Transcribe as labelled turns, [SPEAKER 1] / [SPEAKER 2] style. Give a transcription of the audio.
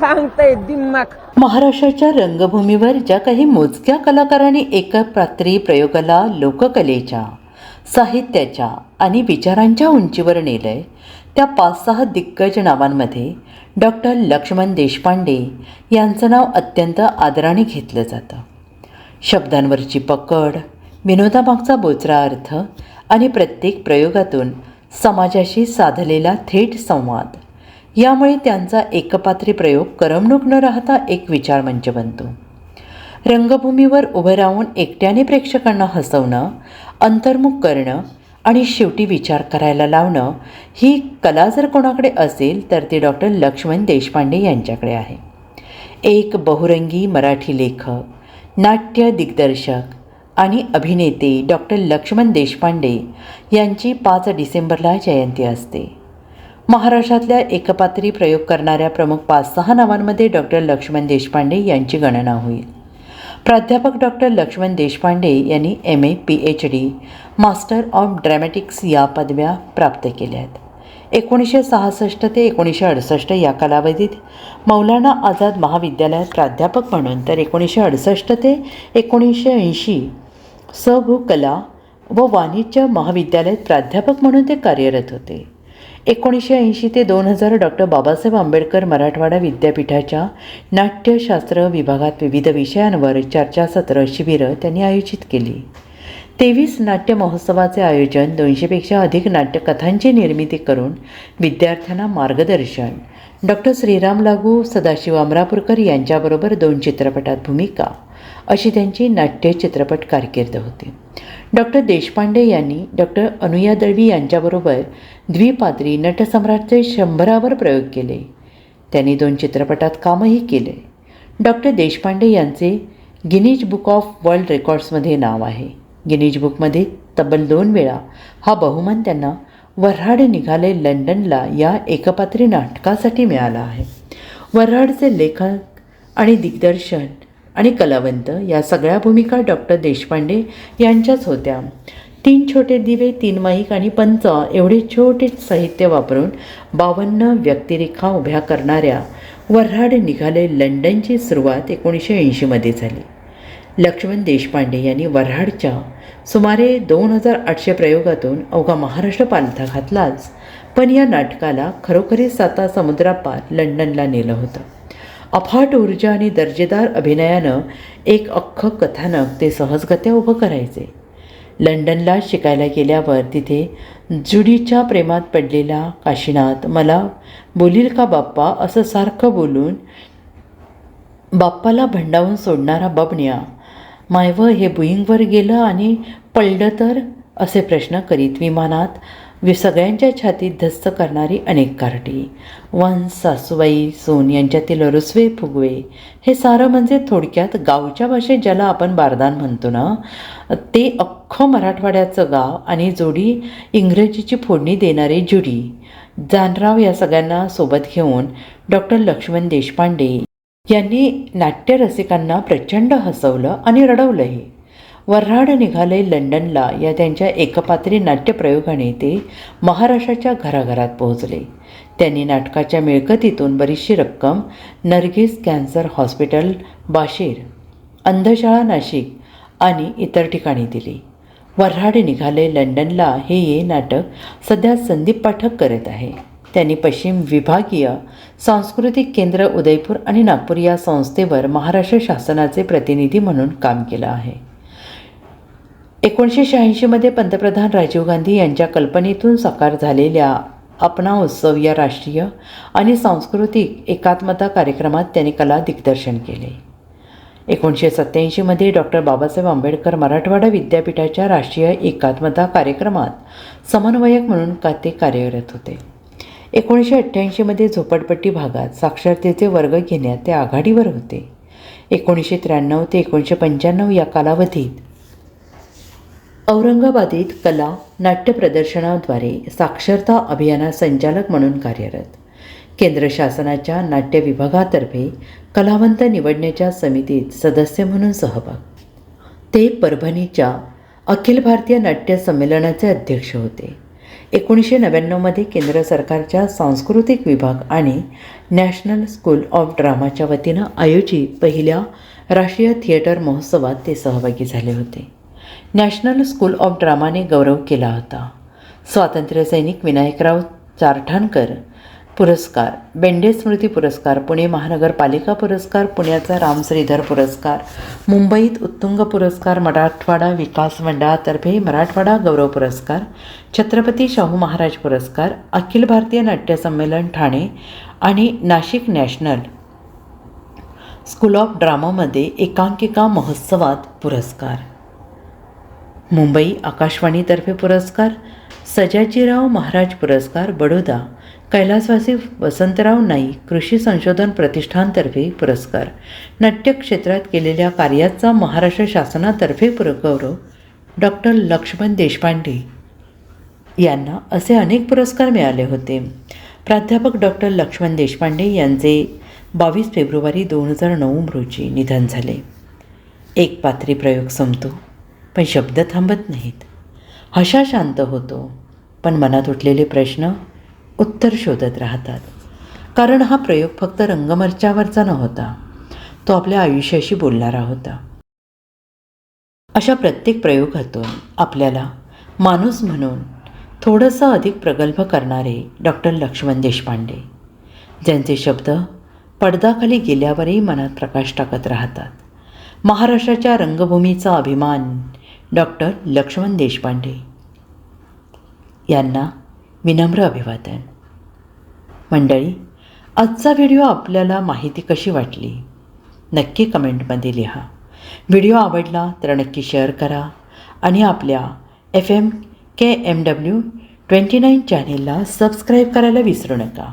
[SPEAKER 1] सांगतय दिमाग.
[SPEAKER 2] महाराष्ट्राच्या रंगभूमीवर ज्या काही मोजक्या कलाकारांनी एका एकपात्री प्रयोगाला लोककलेच्या साहित्याच्या आणि विचारांच्या उंचीवर नेलंय त्या पाच सहा दिग्गज नावांमध्ये डॉक्टर लक्ष्मण देशपांडे यांचं नाव अत्यंत आदराने घेतलं जातं. शब्दांवरची पकड विनोदामागचा बोचरा अर्थ आणि प्रत्येक प्रयोगातून समाजाशी साधलेला थेट संवाद यामुळे त्यांचा एकपात्री प्रयोग करमणूक न राहता एक विचारमंच बनतो. रंगभूमीवर उभं राहून एकट्याने प्रेक्षकांना हसवणं अंतर्मुख करणं आणि शेवटी विचार करायला लावणं ही कला जर कोणाकडे असेल तर ती डॉक्टर लक्ष्मण देशपांडे यांच्याकडे आहे. एक बहुरंगी मराठी लेखक नाट्य दिग्दर्शक आणि अभिनेते डॉक्टर लक्ष्मण देशपांडे यांची पाच डिसेंबरला जयंती असते. महाराष्ट्रातल्या एकपात्री प्रयोग करणाऱ्या प्रमुख पाच सहा नावांमध्ये डॉक्टर लक्ष्मण देशपांडे यांची गणना होईल. प्राध्यापक डॉक्टर लक्ष्मण देशपांडे यांनी M A P H D master of dramatics या पदव्या प्राप्त केल्या आहेत. एकोणीसशे सहासष्ट ते एकोणीसशे अडुसष्ट या कालावधीत मौलाना आझाद महाविद्यालयात प्राध्यापक म्हणून तर एकोणीसशे अडुसष्ट ते एकोणीसशे ऐंशी सभूकला भू कला व वाणिज्य महाविद्यालयात प्राध्यापक म्हणून ते कार्यरत होते. एकोणीसशे ऐंशी ते दोन हजार डॉक्टर बाबासाहेब आंबेडकर मराठवाडा विद्यापीठाच्या नाट्यशास्त्र विभागात विविध विषयांवर चर्चासत्र शिबिरं त्यांनी आयोजित केली. तेवीस नाट्य महोत्सवाचे आयोजन दोनशेपेक्षा अधिक नाट्यकथांची निर्मिती करून विद्यार्थ्यांना मार्गदर्शन. डॉक्टर श्रीराम लागू सदाशिव अमरापूरकर यांच्याबरोबर दोन चित्रपटात भूमिका. अशी त्यांची नाट्य चित्रपट कारकीर्द होती. डॉक्टर देशपांडे यांनी डॉक्टर अनुया दळवी यांच्याबरोबर द्विपात्री नटसम्राटचे शंभरावर प्रयोग केले. त्यांनी दोन चित्रपटात कामही केले. डॉक्टर देशपांडे यांचे गिनीज बुक ऑफ वर्ल्ड रेकॉर्ड्समध्ये नाव आहे. गिनीज बुकमध्ये तब्बल दोन वेळा हा बहुमान त्यांना वऱ्हाड निघाले लंडनला या एकपात्री नाटकासाठी मिळाला आहे. वर्हाडचे लेखक आणि दिग्दर्शन आणि कलावंत या सगळ्या भूमिका डॉक्टर देशपांडे यांच्याच होत्या. तीन छोटे दिवे तीन माईक आणि पंच एवढे छोटे साहित्य वापरून बावन्न व्यक्तिरेखा उभ्या करणाऱ्या वर्हाड निघाले लंडनची सुरुवात एकोणीसशे ऐंशीमध्ये झाली. लक्ष्मण देशपांडे यांनी वर्हाडच्या सुमारे दोन हजार आठशे प्रयोगातून अवघा महाराष्ट्र पालथा घातलाच पण या नाटकाला खरोखरीच साता समुद्रापार लंडनला नेलं होतं. अफाट ऊर्जा आणि दर्जेदार अभिनयानं एक अख्खं कथानक ते सहजगत्या उभं करायचे. लंडनला शिकायला गेल्यावर तिथे जुडीच्या प्रेमात पडलेला काशीनाथ मला बोलील का बाप्पा? असं सारखं बोलून बाप्पाला भंडावून सोडणारा बबण्या मायव हे बुईंगवर गेलं आणि पडलं तर? असे प्रश्न करीत विमानात वि सगळ्यांच्या छातीत धस्त करणारी अनेक कार्टी. वंस सासूबाई सोन यांच्यातील रुसवे फुगवे. हे सारं म्हणजे थोडक्यात गावच्या भाषेत ज्याला आपण बारदान म्हणतो ना ते अख्खं मराठवाड्याचं गाव आणि जोडी इंग्रजीची फोडणी देणारी जुडी. जानराव या सगळ्यांना सोबत घेऊन डॉक्टर लक्ष्मण देशपांडे यांनी नाट्यरसिकांना प्रचंड हसवलं आणि रडवलंही वर्हाड निघाले लंडनला. या त्यांच्या एकपात्री नाट्यप्रयोगाने ते महाराष्ट्राच्या घराघरात पोहोचले. त्यांनी नाटकाच्या मिळकतीतून बरीचशी रक्कम नर्गिस कॅन्सर हॉस्पिटल बाशीर अंधशाळा नाशिक आणि इतर ठिकाणी दिली. वऱ्हाड निघाले लंडनला हे ये नाटक सध्या संदीप पाठक करत आहे. त्यांनी पश्चिम विभागीय सांस्कृतिक केंद्र उदयपूर आणि नागपूर या संस्थेवर महाराष्ट्र शासनाचे प्रतिनिधी म्हणून काम केलं आहे. एकोणीसशे शहाऐंशीमध्ये पंतप्रधान राजीव गांधी यांच्या कल्पनेतून साकार झालेल्या अपना उत्सव या राष्ट्रीय आणि सांस्कृतिक एकात्मता कार्यक्रमात त्यांनी कला दिग्दर्शन केले. एकोणीसशे सत्त्याऐंशीमध्ये डॉक्टर बाबासाहेब आंबेडकर मराठवाडा विद्यापीठाच्या राष्ट्रीय एकात्मता कार्यक्रमात समन्वयक म्हणून का ते कार्यरत होते. एकोणीसशे अठ्ठ्याऐंशीमध्ये झोपडपट्टी भागात साक्षरतेचे वर्ग घेण्यात ते आघाडीवर होते. एकोणीसशे त्र्याण्णव ते एकोणीसशे पंच्याण्णव या कालावधीत औरंगाबादेत कला नाट्य प्रदर्शनाद्वारे साक्षरता अभियाना संचालक म्हणून कार्यरत. केंद्र शासनाच्या नाट्य विभागातर्फे कलावंत निवडण्याच्या समितीत सदस्य म्हणून सहभाग. ते परभणीच्या अखिल भारतीय नाट्य संमेलनाचे अध्यक्ष होते. एकोणीसशे नव्याण्णवमध्ये केंद्र सरकारच्या सांस्कृतिक विभाग आणि नॅशनल स्कूल ऑफ ड्रामाच्या वतीनं आयोजित पहिल्या राष्ट्रीय थिएटर महोत्सवात ते सहभागी झाले होते. नॅशनल स्कूल ऑफ ड्रामाने गौरव केला होता. स्वातंत्र्यसैनिक विनायकराव चारठाणकर पुरस्कार बेंडे स्मृती पुरस्कार पुणे महानगरपालिका पुरस्कार पुण्याचा राम श्रीधर पुरस्कार मुंबईत उत्तुंग पुरस्कार मराठवाडा विकास मंडळातर्फे मराठवाडा गौरव पुरस्कार छत्रपती शाहू महाराज पुरस्कार अखिल भारतीय नाट्य संमेलन ठाणे आणि नाशिक नॅशनल स्कूल ऑफ ड्रामामध्ये एकांकिका महोत्सवात पुरस्कार. मुंबई आकाशवाणीतर्फे पुरस्कार सजाजीराव महाराज पुरस्कार बडोदा कैलासवासी वसंतराव नाईक कृषी संशोधन प्रतिष्ठानतर्फे पुरस्कार. नाट्य क्षेत्रात केलेल्या कार्याचा महाराष्ट्र शासनातर्फे पुरगौरव डॉक्टर लक्ष्मण देशपांडे यांना असे अनेक पुरस्कार मिळाले होते. प्राध्यापक डॉक्टर लक्ष्मण देशपांडे यांचे बावीस फेब्रुवारी दोन हजार नऊ रोजी निधन झाले. एक पात्री प्रयोग संपतो. पण शब्द थांबत नाहीत. हशा शांत होतो पण मनात उठलेले प्रश्न उत्तर शोधत राहतात. कारण हा प्रयोग फक्त रंगमर्चावरचा नव्हता तो आपल्या आयुष्याशी बोलणारा होता. अशा प्रत्येक प्रयोगातून आपल्याला माणूस म्हणून थोडंसं अधिक प्रगल्भ करणारे डॉक्टर लक्ष्मण देशपांडे ज्यांचे शब्द पडदाखाली गेल्यावरही मनात प्रकाश टाकत राहतात. महाराष्ट्राच्या रंगभूमीचा अभिमान डॉक्टर लक्ष्मण देशपांडे यांना विनम्र अभिवादन. मंडळी आजचा व्हिडिओ आपल्याला माहिती कशी वाटली? नक्की कमेंटमध्ये लिहा. व्हिडिओ आवडला तर नक्की शेअर करा आणि आपल्या F M K M W twenty nine चॅनेलला सबस्क्राईब करायला विसरू नका.